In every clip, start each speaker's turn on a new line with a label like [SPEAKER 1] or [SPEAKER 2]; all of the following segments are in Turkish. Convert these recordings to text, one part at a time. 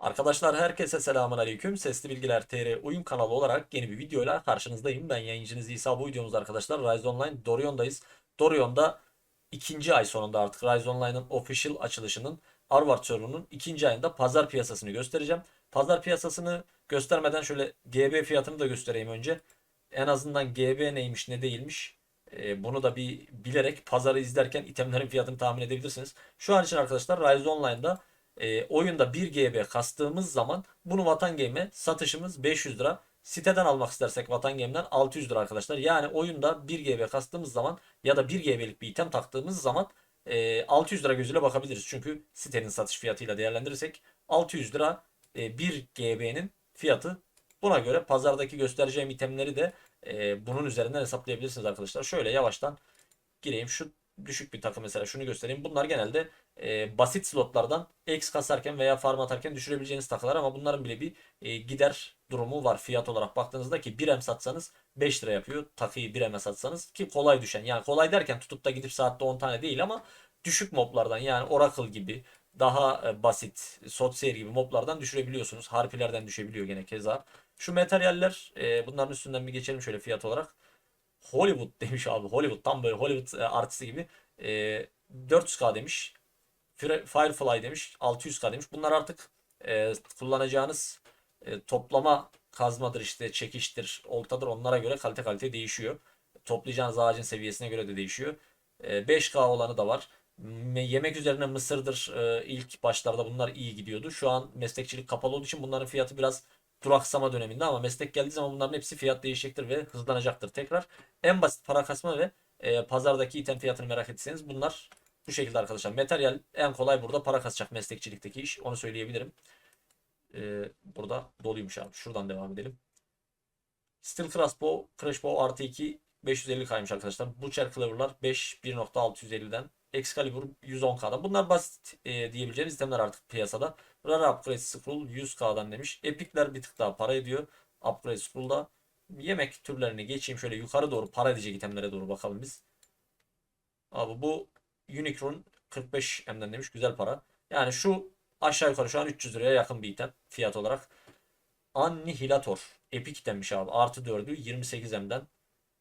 [SPEAKER 1] Arkadaşlar herkese selamun aleyküm. Sesli Bilgiler TR oyun kanalı olarak yeni bir videoyla karşınızdayım. Ben yayıncınız İsa. Bu videomuzda arkadaşlar Rise Online Dorion'dayız. Dorion'da ikinci ay sonunda artık Rise Online'ın official açılışının Harvard server'ının ikinci ayında pazar piyasasını göstereceğim. Pazar piyasasını göstermeden şöyle GB fiyatını da göstereyim önce. En azından GB neymiş ne değilmiş. Ee, bunu da bir bilerek pazarı izlerken itemlerin fiyatını tahmin edebilirsiniz. Şu an için arkadaşlar Rise Online'da e, oyunda 1 GB kastığımız zaman bunu Vatan Game'e satışımız 500 lira. Siteden almak istersek Vatan Game'den 600 lira arkadaşlar. Yani oyunda 1 GB kastığımız zaman ya da 1 GB'lik bir item taktığımız zaman e, 600 lira gözüyle bakabiliriz. Çünkü sitenin satış fiyatıyla değerlendirirsek 600 lira e, 1 GB'nin fiyatı. Buna göre pazardaki göstereceğim itemleri de e, bunun üzerinden hesaplayabilirsiniz arkadaşlar. Şöyle yavaştan gireyim. Şu düşük bir takım mesela şunu göstereyim. Bunlar genelde e, basit slotlardan X kasarken veya farm atarken düşürebileceğiniz takılar ama bunların bile bir e, gider durumu var fiyat olarak baktığınızda ki 1M satsanız 5 lira yapıyor. Takıyı 1M'e satsanız ki kolay düşen. Yani kolay derken tutup da gidip saatte 10 tane değil ama düşük moblardan yani Oracle gibi daha e, basit Sotseer gibi moblardan düşürebiliyorsunuz. Harpilerden düşebiliyor gene keza. Şu materyaller e, bunların üstünden bir geçelim şöyle fiyat olarak. Hollywood demiş abi. Hollywood tam böyle Hollywood e, artisti gibi. E, 400k demiş. Fire- Firefly demiş. 600k demiş. Bunlar artık e, kullanacağınız e, toplama kazmadır işte çekiştir, oltadır onlara göre kalite kalite değişiyor. Toplayacağınız ağacın seviyesine göre de değişiyor. E, 5K olanı da var. Me- Yemek üzerine mısırdır e, ilk başlarda bunlar iyi gidiyordu. Şu an meslekçilik kapalı olduğu için bunların fiyatı biraz duraksama döneminde ama meslek geldiği zaman bunların hepsi fiyat değişecektir ve hızlanacaktır tekrar. En basit para kasma ve e, pazardaki item fiyatını merak etseniz bunlar bu şekilde arkadaşlar. Materyal en kolay burada para kasacak meslekçilikteki iş. Onu söyleyebilirim. E, burada doluymuş abi. Şuradan devam edelim. Steel Crossbow, Crossbow artı 2 550 kaymış arkadaşlar. Butcher Cleaver'lar 5 1.650'den. Excalibur 110K'dan. Bunlar basit e, diyebileceğimiz itemler artık piyasada. Rare Upgrade Scroll 100K'dan demiş. Epic'ler bir tık daha para ediyor. Upgrade Scroll'da. Yemek türlerini geçeyim şöyle yukarı doğru para edecek itemlere doğru bakalım biz. Abi bu Unicron 45 M'den demiş. Güzel para. Yani şu aşağı yukarı şu an 300 liraya yakın bir item fiyat olarak. Annihilator. Epic itemmiş abi. Artı 4'ü 28 M'den.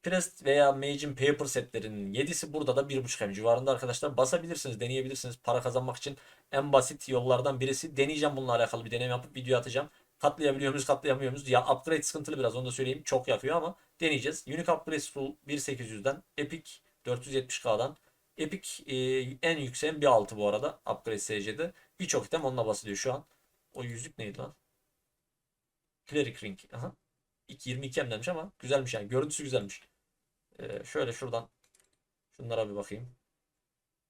[SPEAKER 1] Prest veya Mage'in Paper setlerinin 7'si burada da 1.5 M civarında arkadaşlar. Basabilirsiniz, deneyebilirsiniz. Para kazanmak için en basit yollardan birisi. Deneyeceğim bununla alakalı bir deneyim yapıp video atacağım. Katlayabiliyor muyuz, katlayamıyor muyuz? Ya upgrade sıkıntılı biraz onu da söyleyeyim. Çok yakıyor ama deneyeceğiz. Unique Upgrade Tool 1800'den, Epic 470K'dan. Epic e, en yükseğin bir altı bu arada. Upgrade SC'de. Birçok item onunla basılıyor şu an. O yüzük neydi lan? Cleric Ring. Aha. 22 M demiş ama güzelmiş yani. Görüntüsü güzelmiş. Ee, şöyle şuradan şunlara bir bakayım.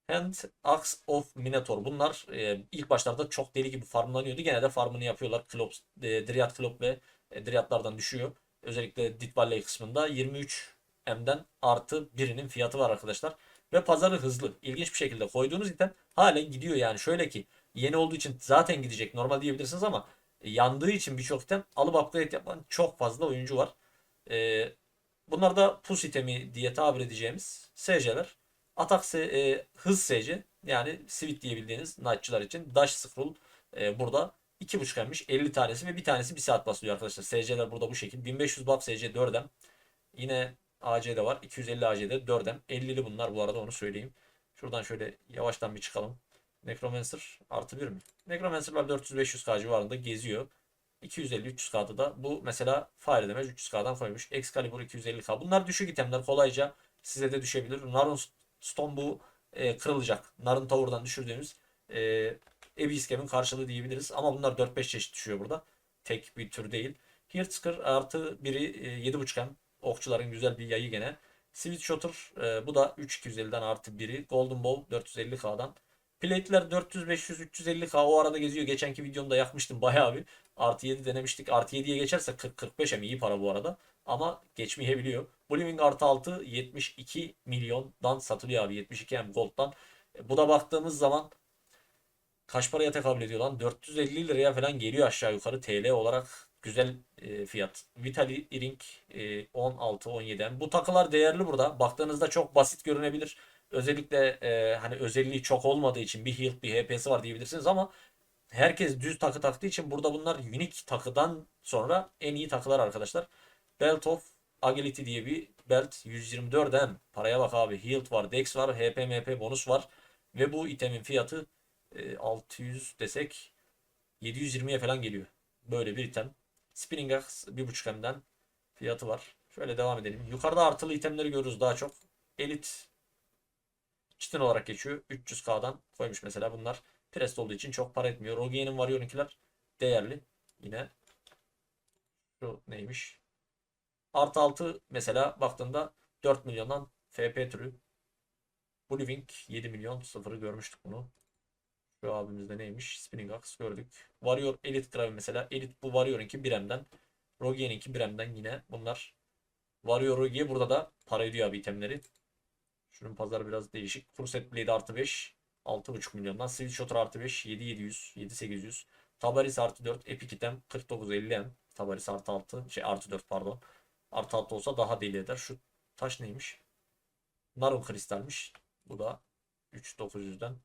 [SPEAKER 1] Hand Axe of Minotaur. Bunlar e, ilk başlarda çok deli gibi farmlanıyordu. Gene de farmını yapıyorlar. Klops, e, Dryad Klop ve e, Dryadlardan düşüyor. Özellikle Dit Valley kısmında 23 M'den artı birinin fiyatı var arkadaşlar. Ve pazarı hızlı. İlginç bir şekilde koyduğunuz item halen gidiyor yani. Şöyle ki yeni olduğu için zaten gidecek normal diyebilirsiniz ama yandığı için birçok item alıp upgrade yapan çok fazla oyuncu var. E, bunlar da push itemi diye tabir edeceğimiz SC'ler. Atak e, hız SC yani Sweet diyebildiğiniz Knight'çılar için Dash Scroll e, burada 2.5 emmiş 50 tanesi ve bir tanesi 1 saat basılıyor arkadaşlar. SC'ler burada bu şekil. 1500 buff SC 4'em. Yine AC'de var. 250 AC'de 4'em. 50'li bunlar bu arada onu söyleyeyim. Şuradan şöyle yavaştan bir çıkalım. Necromancer artı 1 mi? Necromancer'lar 400-500k civarında geziyor. 250-300k'da da bu mesela Fire Damage 300k'dan koymuş. Excalibur 250k. Bunlar düşük itemler kolayca size de düşebilir. Narun Stone bu e, kırılacak. Narun Tower'dan düşürdüğümüz e, Abyss Gem'in karşılığı diyebiliriz. Ama bunlar 4-5 çeşit düşüyor burada. Tek bir tür değil. Hirtsker artı biri e, 7.5 M. Okçuların güzel bir yayı gene. Sweet Shotter e, bu da 3250'den artı biri. Golden Bow 450k'dan. Plate'ler 400, 500, 350k o arada geziyor. Geçenki videomda yakmıştım bayağı bir. Artı 7 denemiştik. Artı 7'ye geçerse 40-45 hem iyi para bu arada. Ama geçmeyebiliyor. Blooming artı 6 72 milyondan satılıyor abi. 72 hem gold'dan. E, bu da baktığımız zaman kaç paraya tekabül ediyor lan? 450 liraya falan geliyor aşağı yukarı TL olarak güzel e, fiyat. Vitali Ring e, 16-17 Bu takılar değerli burada. Baktığınızda çok basit görünebilir. Özellikle e, hani özelliği çok olmadığı için bir heal bir HP'si var diyebilirsiniz ama herkes düz takı taktığı için burada bunlar unique takıdan sonra en iyi takılar arkadaşlar. Belt of Agility diye bir belt 124 hem paraya bak abi. Hilt var, Dex var, HP MP bonus var ve bu itemin fiyatı e, 600 desek 720'ye falan geliyor. Böyle bir item. Spinning Axe 1.5 hemden fiyatı var. Şöyle devam edelim. Yukarıda artılı itemleri görürüz daha çok. Elit çitin olarak geçiyor. 300k'dan koymuş mesela bunlar. Prest olduğu için çok para etmiyor. Rogien'in var 12'ler değerli. Yine şu neymiş? Artı 6 mesela baktığında 4 milyondan FP türü. Living 7 milyon sıfırı görmüştük bunu. Şu abimizde neymiş? Spinning Axe gördük. Warrior Elite Grave mesela. Elite bu Warrior'ınki 1M'den. Rogien'inki 1M'den yine bunlar. Warrior Rogie burada da para ediyor abi itemleri. Şunun pazarı biraz değişik. Furset Blade artı 5. 6.5 milyondan. Switch Shooter artı 5. 7700. 7800. Tabaris artı 4. Epic item 4950 M. Tabaris artı 6. Şey artı 4 pardon. Artı 6 olsa daha deli eder. Şu taş neymiş? Narun kristalmiş. Bu da 3900'den.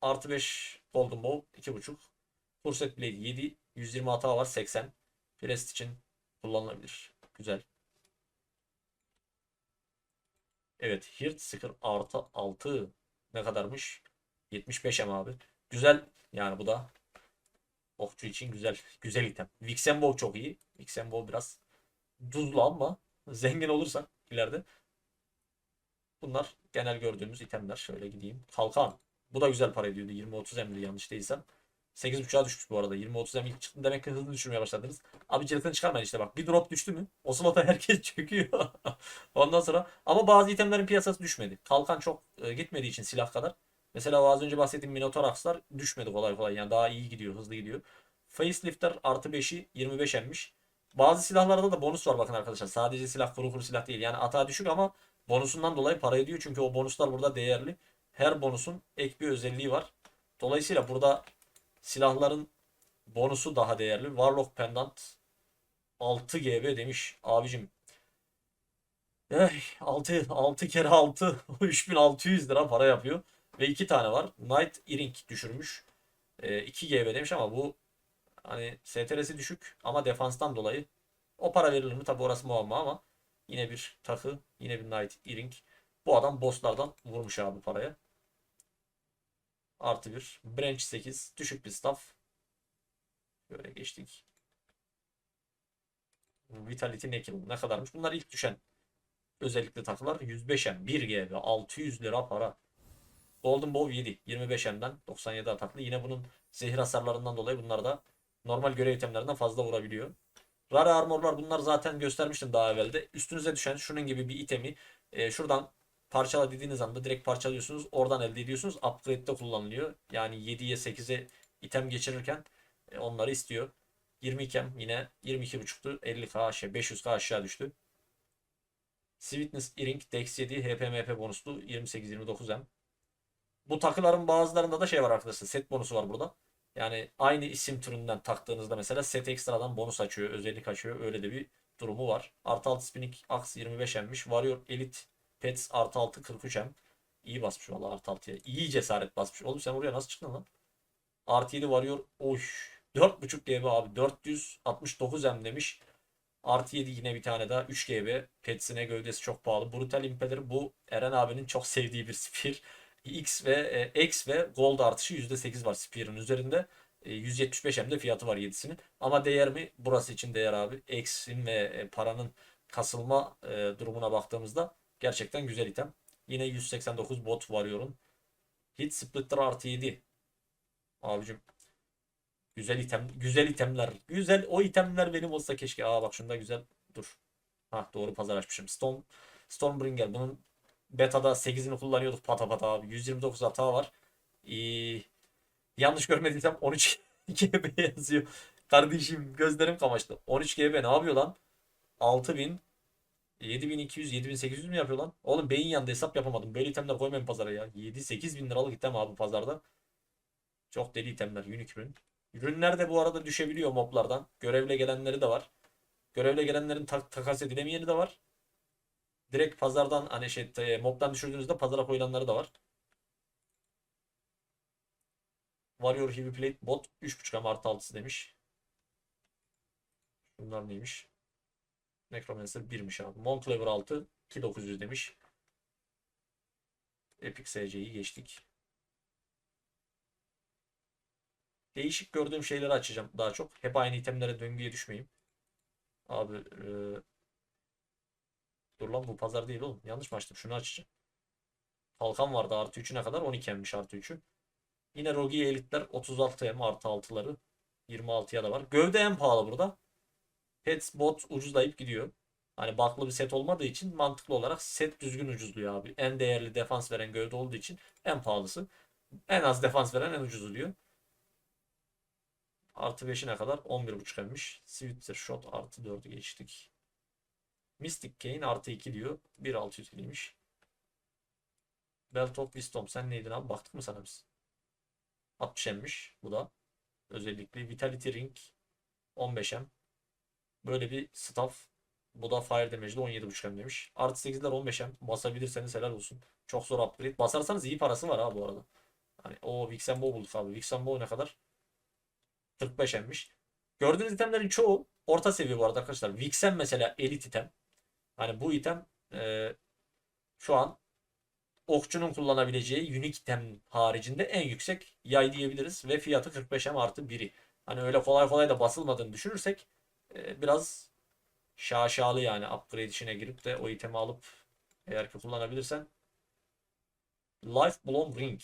[SPEAKER 1] Artı 5 Golden Bow 2.5. Furset Blade 7. 120 hata var 80. Prest için kullanılabilir. Güzel. Evet. Hirt Seeker artı 6 ne kadarmış? 75 M abi. Güzel. Yani bu da okçu için güzel. Güzel item. Vixenbow çok iyi. Vixenbow biraz tuzlu ama zengin olursak ileride bunlar genel gördüğümüz itemler. Şöyle gideyim. Kalkan. Bu da güzel para ediyordu. 20-30 emri yanlış değilsem. 8.5'a düşmüş bu arada. 20-30 em ilk çıktı demek ki hızlı düşürmeye başladınız. Abi cılkını çıkarmayın işte bak. Bir drop düştü mü? O slota herkes çöküyor. Ondan sonra ama bazı itemlerin piyasası düşmedi. Kalkan çok e, gitmediği için silah kadar. Mesela az önce bahsettiğim Minotaur Axe'lar düşmedi kolay kolay. Yani daha iyi gidiyor, hızlı gidiyor. Facelifter artı 5'i 25 emmiş. Bazı silahlarda da bonus var bakın arkadaşlar. Sadece silah kuru kuru silah değil. Yani atağı düşük ama bonusundan dolayı para ediyor. Çünkü o bonuslar burada değerli. Her bonusun ek bir özelliği var. Dolayısıyla burada silahların bonusu daha değerli. Warlock Pendant 6 GB demiş abicim. Eh, 6, 6 kere 6 3600 lira para yapıyor. Ve iki tane var. Knight Earring düşürmüş. E, 2 GB demiş ama bu hani STR'si düşük ama defanstan dolayı o para verilir mi? Tabi orası muamma ama yine bir takı, yine bir Knight Earring. Bu adam bosslardan vurmuş abi paraya. Artı bir. Branch 8. Düşük bir staff. Böyle geçtik. Vitality Neckel. Ne kadarmış? Bunlar ilk düşen özellikle takılar. 105M. 1 GB. 600 lira para. Golden Bow 7. 25M'den 97 ataklı. Yine bunun zehir hasarlarından dolayı bunlar da normal görev itemlerinden fazla vurabiliyor. Rare armorlar bunlar zaten göstermiştim daha evvelde. Üstünüze düşen şunun gibi bir itemi e, şuradan parçala dediğiniz anda direkt parçalıyorsunuz. Oradan elde ediyorsunuz. Upgrade'de kullanılıyor. Yani 7'ye 8'e item geçirirken e, onları istiyor. 20 item yine 22.5'tu. 50k aşağı 500k aşağı düştü. Sweetness Earring Dex 7 HP bonuslu 28-29M. Bu takıların bazılarında da şey var arkadaşlar. Set bonusu var burada. Yani aynı isim türünden taktığınızda mesela set ekstradan bonus açıyor, özellik açıyor. Öyle de bir durumu var. Artı 6 spinning axe 25 emmiş. Warrior Elite Pets artı 6 43 em. İyi basmış valla artı 6'ya. İyi cesaret basmış. Oğlum sen oraya nasıl çıktın lan? Artı 7 Warrior. Oy. 4.5 GB abi. 469 em demiş. Artı 7 yine bir tane daha 3 GB. Pets'ine gövdesi çok pahalı. Brutal Impaler bu Eren abinin çok sevdiği bir spear. X ve e, X ve Gold artışı %8 var Spear'ın üzerinde. E, 175 hem de fiyatı var 7'sinin. Ama değer mi? Burası için değer abi. X'in ve e, paranın kasılma e, durumuna baktığımızda gerçekten güzel item. Yine 189 bot varıyorum. Hit Splitter artı 7. Abicim güzel item güzel itemler. Güzel o itemler benim olsa keşke. Aa bak şunda güzel. Dur. Ha doğru pazar açmışım. Stone Stormbringer bunun beta'da 8'ini kullanıyorduk pata pata abi. 129 hata var. Ee, yanlış görmediysem 13 GB yazıyor. Kardeşim gözlerim kamaştı. 13 GB ne yapıyor lan? 6000 7200 7800 mi yapıyor lan? Oğlum beyin yandı hesap yapamadım. Böyle itemler koymayın pazara ya. 7-8 bin liralık item abi pazarda. Çok deli itemler. Unique ürün. Ürünler de bu arada düşebiliyor moblardan. Görevle gelenleri de var. Görevle gelenlerin tak takas edilemeyeni de var. Direkt pazardan hani şey e, mobdan düşürdüğünüzde pazara koyulanları da var. Warrior Heavy Plate Bot 3.5M artı 6'sı demiş. Bunlar neymiş? Necromancer 1'miş abi. Monclever 6 2900 demiş. Epic SC'yi geçtik. Değişik gördüğüm şeyleri açacağım daha çok. Hep aynı itemlere döngüye düşmeyeyim. Abi eee, dur lan bu pazar değil oğlum. Yanlış mı açtım? Şunu açacağım. Kalkan vardı artı 3'üne kadar 12M'miş artı 3'ü. Yine Rogi Elitler 36M artı 6'ları. 26'ya da var. Gövde en pahalı burada. Pets bot ucuzlayıp gidiyor. Hani baklı bir set olmadığı için mantıklı olarak set düzgün ucuzluyor abi. En değerli defans veren gövde olduğu için en pahalısı. En az defans veren en ucuzu diyor. Artı 5'ine kadar 11.5 emmiş. Switzer Shot artı 4'ü geçtik. Mystic Kane artı 2 diyor. 1.600 iyiymiş. Belt of Wisdom sen neydin abi? Baktık mı sana biz? 60 emmiş bu da. Özellikle Vitality Ring 15M. Böyle bir staff. Bu da Fire Damage'de 17.5M demiş. Artı 8'ler 15M. Basabilirseniz helal olsun. Çok zor upgrade. Basarsanız iyi parası var ha bu arada. Hani o Vixen Bow bulduk abi. Vixen Bow ne kadar? 45 emmiş. Gördüğünüz itemlerin çoğu orta seviye bu arada arkadaşlar. Vixen mesela elit item. Hani bu item e, şu an okçunun kullanabileceği unique item haricinde en yüksek yay diyebiliriz. Ve fiyatı 45M artı 1'i. Hani öyle kolay kolay da basılmadığını düşünürsek e, biraz şaşalı yani upgrade işine girip de o itemi alıp eğer ki kullanabilirsen Life Bloom Ring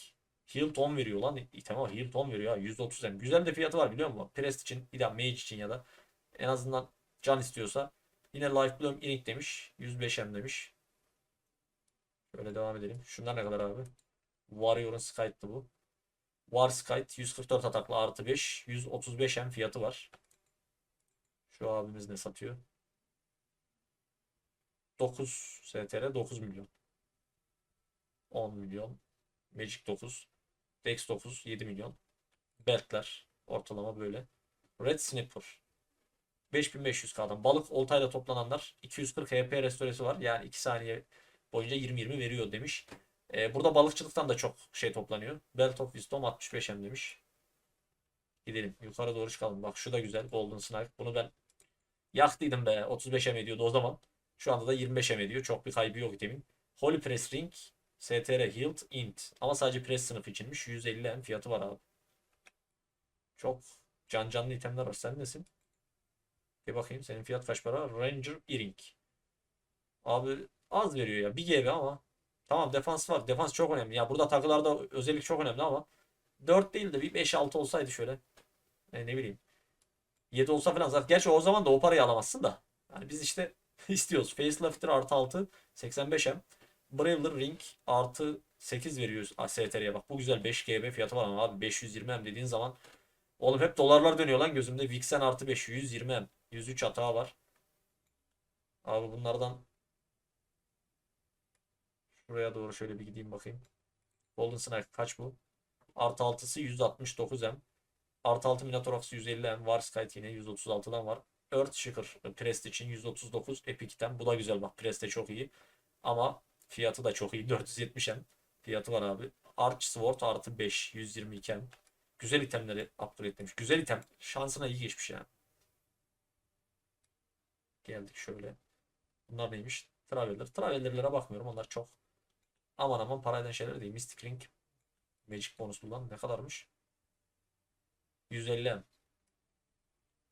[SPEAKER 1] Heal ton veriyor lan item ama heal ton veriyor ha 130 hem. Güzel de fiyatı var biliyor musun? Prest için bir de mage için ya da en azından can istiyorsa yine Life Bloom Ring demiş 105 hem demiş. Şöyle devam edelim. Şunlar ne kadar abi? Warrior'un Skype'dı bu. War Skype 144 ataklı artı 5 135 hem fiyatı var. Şu abimiz ne satıyor? 9 STR 9 milyon. 10 milyon. Magic 9. Dex 9 7 milyon. Beltler ortalama böyle. Red Snapper 5500K'dan. Balık oltayla toplananlar 240 HP restoresi var. Yani 2 saniye boyunca 20-20 veriyor demiş. Ee, burada balıkçılıktan da çok şey toplanıyor. Belt of Wisdom 65M demiş. Gidelim. Yukarı doğru çıkalım. Bak şu da güzel. Golden Snipe. Bunu ben yaktıydım be. 35M ediyordu o zaman. Şu anda da 25M ediyor. Çok bir kaybı yok itemin. Holy Press Ring STR Healed Int. Ama sadece press sınıfı içinmiş. 150 M fiyatı var abi. Çok can canlı itemler var. Sen nesin? Bir bakayım senin fiyat kaç para? Ranger Earring. Abi az veriyor ya. 1 GB ama. Tamam defans var. Defans çok önemli. Ya burada takılarda özellik çok önemli ama 4 değil de bir 5-6 olsaydı şöyle. E, ne bileyim. 7 olsa falan zaten. Gerçi o zaman da o parayı alamazsın da. Yani biz işte istiyoruz. Facelifter artı 6 85M. Brawler Ring artı 8 veriyoruz STR'ye bak. Bu güzel 5 GB fiyatı var ama abi 520 M dediğin zaman oğlum hep dolarlar dönüyor lan gözümde. Vixen artı 5 120 M. 103 hata var. Abi bunlardan şuraya doğru şöyle bir gideyim bakayım. Golden Snake kaç bu? Artı 6'sı 169 M. Artı 6 Minotorox 150 M. Var Skype yine 136'dan var. Earth Shaker Prest için 139 Epic'ten. Bu da güzel bak. Prest'e çok iyi. Ama Fiyatı da çok iyi. 470M fiyatı var abi. Arch Sword artı 5. 122M. Güzel itemleri upgrade'lemiş. Güzel item. Şansına iyi geçmiş yani. Geldik şöyle. Bunlar neymiş? Traveler. Traveler'lere bakmıyorum. Onlar çok aman aman para eden şeyler değil. Mystic Ring. Magic bonuslu lan. Ne kadarmış? 150M.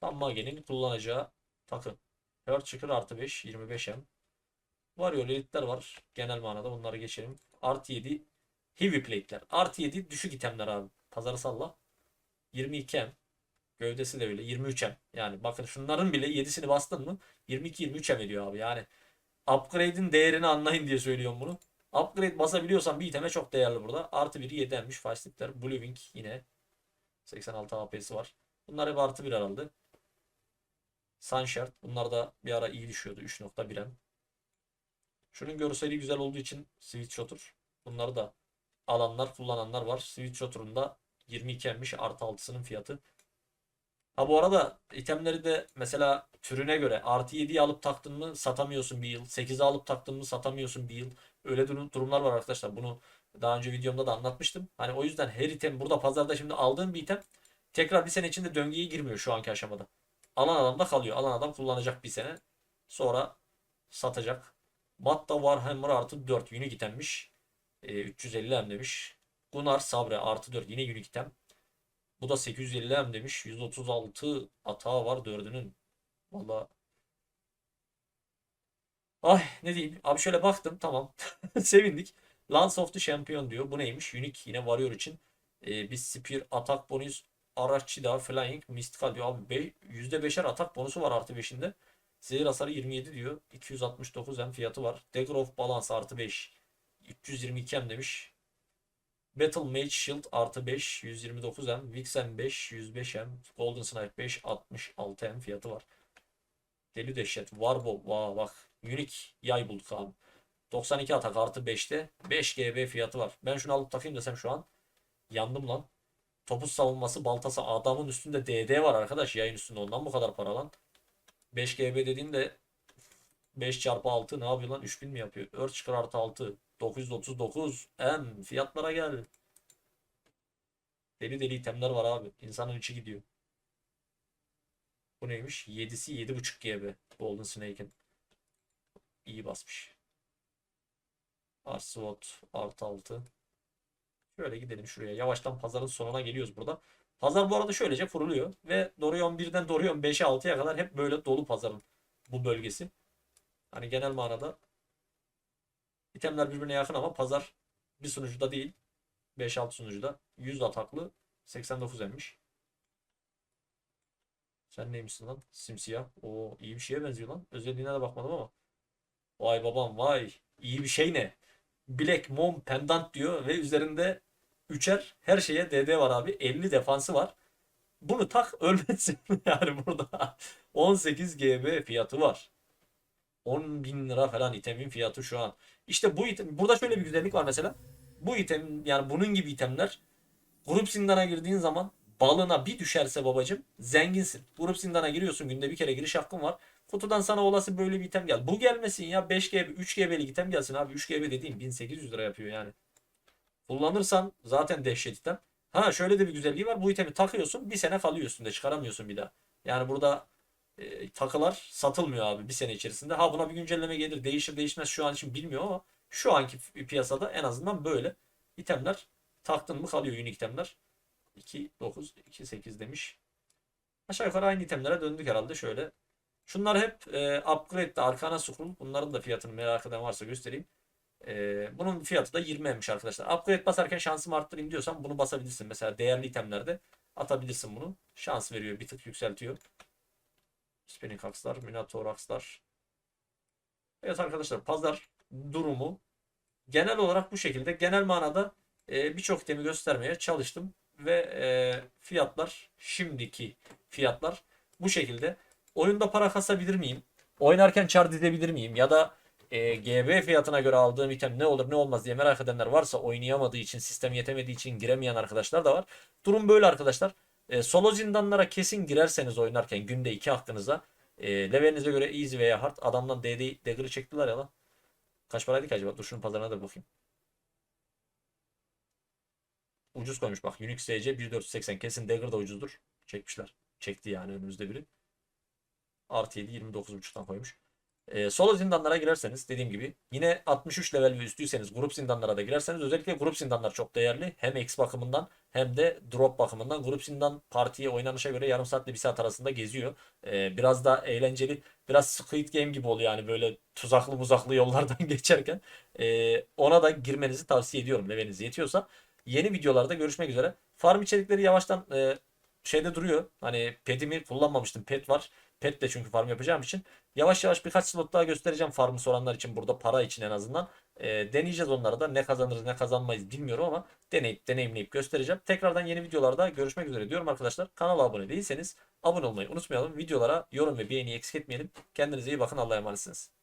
[SPEAKER 1] Tam Mage'nin kullanacağı takı. Earthshaker artı 5. 25M. Var ya elitler var. Genel manada bunları geçelim. Artı 7 heavy plate'ler. Artı 7 düşük itemler abi. Pazarı salla. 22M. Gövdesi de öyle. 23M. Yani bakın şunların bile 7'sini bastın mı 22-23M ediyor abi. Yani upgrade'in değerini anlayın diye söylüyorum bunu. Upgrade basabiliyorsan bir iteme çok değerli burada. Artı 1'i 7 emmiş. Fastipler. Blue Wing yine 86 AP'si var. Bunlar hep artı 1 herhalde. Sunshard. Bunlar da bir ara iyi düşüyordu. 3.1M. Şunun görseli güzel olduğu için Switch Shotter. Bunları da alanlar, kullananlar var. Switch Shotter'ın da 22 emmiş artı 6'sının fiyatı. Ha bu arada itemleri de mesela türüne göre artı 7'yi alıp taktın mı satamıyorsun bir yıl. 8'i alıp taktın mı satamıyorsun bir yıl. Öyle durum, durumlar var arkadaşlar. Bunu Daha önce videomda da anlatmıştım. Hani o yüzden her item burada pazarda şimdi aldığım bir item tekrar bir sene içinde döngüye girmiyor şu anki aşamada. Alan adam da kalıyor. Alan adam kullanacak bir sene. Sonra satacak. Matta Warhammer artı 4 unique itemmiş. E, 350 M demiş. Gunnar Sabre artı 4 yine unique item. Bu da 850 M demiş. 136 atağı var dördünün. Valla Ay ne diyeyim. Abi şöyle baktım tamam. Sevindik. Lance of the Champion diyor. Bu neymiş? Unique yine varıyor için. Ee, bir Spear atak bonus Araççıda Flying Mystical diyor. Abi be, %5'er atak bonusu var artı 5'inde. Zehir hasarı 27 diyor. 269 M fiyatı var. Dagger of Balance artı 5. 322 M demiş. Battle Mage Shield artı 5. 129 M. Vixen 5. 105 M. Golden Snipe 5. 66 M fiyatı var. Deli dehşet. Warbow. Vaa bak. Unique yay bulduk abi. 92 atak artı 5'te 5 GB fiyatı var. Ben şunu alıp takayım desem şu an yandım lan. Topuz savunması baltası adamın üstünde DD var arkadaş yayın üstünde ondan bu kadar para lan. 5 GB dediğinde 5 çarpı 6 ne yapıyor lan 3000 mi yapıyor? Earth çıkar artı 6 939 M fiyatlara gel. Deli deli itemler var abi. İnsanın içi gidiyor. Bu neymiş? 7'si 7.5 GB Golden Snake'in. İyi basmış. Arswot artı 6. Şöyle gidelim şuraya. Yavaştan pazarın sonuna geliyoruz burada. Pazar bu arada şöylece kuruluyor. Ve Dorion 1'den Dorion 5'e 6'ya kadar hep böyle dolu pazarın bu bölgesi. Hani genel manada itemler birbirine yakın ama pazar bir sunucuda değil. 5-6 sunucuda. 100 ataklı 89 emmiş. Sen neymişsin lan? Simsiyah. O iyi bir şeye benziyor lan. Özelliğine de bakmadım ama. Vay babam vay. İyi bir şey ne? Black Mom Pendant diyor ve üzerinde üçer her şeye DD var abi. 50 defansı var. Bunu tak ölmesin yani burada. 18 GB fiyatı var. 10 bin lira falan itemin fiyatı şu an. İşte bu item, burada şöyle bir güzellik var mesela. Bu item yani bunun gibi itemler grup zindana girdiğin zaman balına bir düşerse babacım zenginsin. Grup zindana giriyorsun günde bir kere giriş hakkın var. Kutudan sana olası böyle bir item gel. Bu gelmesin ya 5 GB 3 GB'lik item gelsin abi. 3 GB dediğim 1800 lira yapıyor yani. Kullanırsan zaten dehşet item. Ha şöyle de bir güzelliği var. Bu itemi takıyorsun bir sene kalıyor üstünde çıkaramıyorsun bir daha. Yani burada e, takılar satılmıyor abi bir sene içerisinde. Ha buna bir güncelleme gelir değişir değişmez şu an için bilmiyorum ama şu anki piyasada en azından böyle itemler taktın mı kalıyor unique itemler. 2 9 2 8 demiş. Aşağı yukarı aynı itemlere döndük herhalde şöyle. Şunlar hep e, upgrade'de Arkana Scroll. Bunların da fiyatını merak eden varsa göstereyim. E, bunun fiyatı da 20'ymiş arkadaşlar. Upgrade basarken şansımı arttırayım diyorsan bunu basabilirsin. Mesela değerli itemlerde atabilirsin bunu. Şans veriyor. Bir tık yükseltiyor. Spinning Axe'lar, Minotaur Axe'lar. Evet arkadaşlar pazar durumu genel olarak bu şekilde. Genel manada e, birçok itemi göstermeye çalıştım. Ve e, fiyatlar şimdiki fiyatlar bu şekilde. Oyunda para kasabilir miyim? Oynarken çar dizebilir miyim? Ya da e, GB fiyatına göre aldığım item ne olur ne olmaz diye merak edenler varsa oynayamadığı için, sistem yetemediği için giremeyen arkadaşlar da var. Durum böyle arkadaşlar. E, solo zindanlara kesin girerseniz oynarken günde iki hakkınıza e, levelinize göre easy veya hard adamdan DD, dagger'ı çektiler ya lan. Kaç paraydı ki acaba? Dur şunun pazarına da bakayım. Ucuz koymuş bak. Unix SC 1480 kesin dagger da ucuzdur. Çekmişler. Çekti yani önümüzde biri. Artı 7 29.5'tan koymuş. E, solo zindanlara girerseniz dediğim gibi yine 63 level ve üstüyseniz grup zindanlara da girerseniz özellikle grup zindanlar çok değerli. Hem X bakımından hem de drop bakımından grup zindan partiye oynanışa göre yarım saatle bir saat arasında geziyor. E, biraz da eğlenceli biraz Squid Game gibi oluyor yani böyle tuzaklı muzaklı yollardan geçerken. E, ona da girmenizi tavsiye ediyorum leveliniz yetiyorsa. Yeni videolarda görüşmek üzere. Farm içerikleri yavaştan e, şeyde duruyor. Hani petimi kullanmamıştım. Pet var. Petle çünkü farm yapacağım için. Yavaş yavaş birkaç slot daha göstereceğim farmı soranlar için burada para için en azından. E, deneyeceğiz onları da. Ne kazanırız ne kazanmayız bilmiyorum ama deneyip deneyimleyip göstereceğim. Tekrardan yeni videolarda görüşmek üzere diyorum arkadaşlar. Kanala abone değilseniz abone olmayı unutmayalım. Videolara yorum ve beğeni eksik etmeyelim. Kendinize iyi bakın. Allah'a emanetsiniz.